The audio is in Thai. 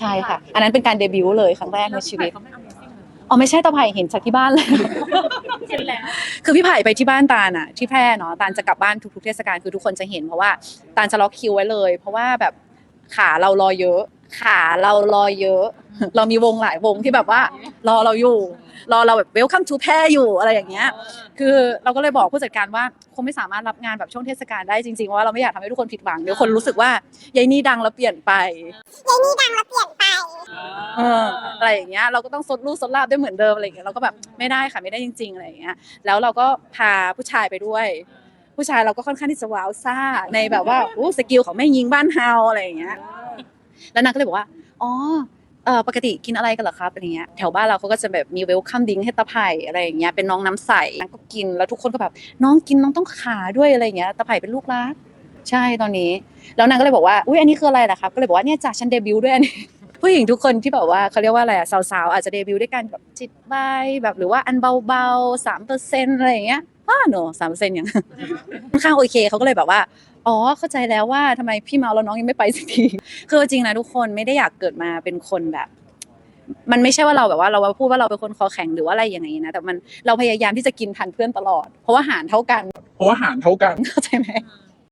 ใช่ค่ะ อันนั้นเป็นการเดบิวต์เลยครั้งแรกในชีวิตเขาไม่ Amazing เลยอ๋อไม่ใช่ตาไผ่เห็นจากที่บ้านเลย เห็นแล้วคือพี่ไผ่ไปที่บ้านตาลอะที่แพร่เนาะตาลจะกลับบ้านทุกๆเทศกาลคือทุกคนจะเห็นเพราะว่าตาลจะล็อกคิวไว้เลย เพราะว่าแบบขาเรารอเยอะ ขาเรารอเยอะ เรามีวงหลายวงที่แบบว่า รอเราอยู่ รอเราแบบ welcome to แพร่อยู่อะไรอย่างเงี้ย คือเราก็เลยบอกผู้จัดการว่าคงไม่สามารถรับงานแบบช่วงเทศกาลได้จริงๆเพราะว่าเราไม่อยากทำให้ทุกคนผิดหวังเดี๋ยวคนรู้สึกว่ายายนี่ดังแล้วเปลี่ยนไปเอออะไรอย่างเงี้ยเราก็ต้องซดลูกซดลาบได้เหมือนเดิมอะไรอย่างเงี้ยเราก็แบบไม่ได้ค่ะไม่ได้จริง ๆอะไรอย่างเงี้ยแล้วเราก็พาผู้ชายไปด้วยผู้ชายเราก็ค่อนข้างที่จะว้าวซ่าในแบบว่าโอ้สกิลของแม่ยิงบ้านเฮาอะไรอย่างเงี้ย แล้วนางก็เลยบอกว่าอ๋อเออปกติกินอะไรกันเหรอครับอะไรเงี้ยแถวบ้านเราเขาก็จะแบบมีเวลคัมดิ้งให้ตะไผ่อะไรอย่างเงี้ยเป็นน้องน้ำใสนางก็กินแล้วทุกคนก็แบบน้องกินน้องต้องขาด้วยอะไรเงี้ยตะไผ่เป็นลูกรักใช่ตอนนี้ แล้วนางก็เลยบอกว่าอุ้ยอันนี้คืออะไรล่ะครับก็เลยบอกว่าเนี่ยจากฉันเดบิวต์ด้วยอันนี้ผู้หญิงทุกคนที่แบบว่าเขาเรียกว่าอะไรอะสาวๆอาจจะเดบิวต์ด้วยกันแบบจิตใบแบบหรือว่าอันเบาๆสามเปอร์เซ็นต์อะไรอย่างเงี้ย อ้าโนสามเปอร์เซ็นต์อย่างค่อนข้างโอเคเขาก็เลยแบบว่า อ๋อเข้าใจแล้วว่าทำไมพี่เมาแล้วน้องยังไม่ไปสักทีคือจริงนะทุกคนไม่ได้อยากเกิดมาเป็นคนแบบ มันไม่ใช่ว่าเราแบบว่าเราพูดว่าเราเป็นคนคอแข็งหรือว่าอะไรอย่างนี้นะแต่มันเราพยายามที่จะกินทันเพื่อนตลอด เพราะว่าหารเท่ากัน เพราะว่าหารเท่ากันเข้าใจไหม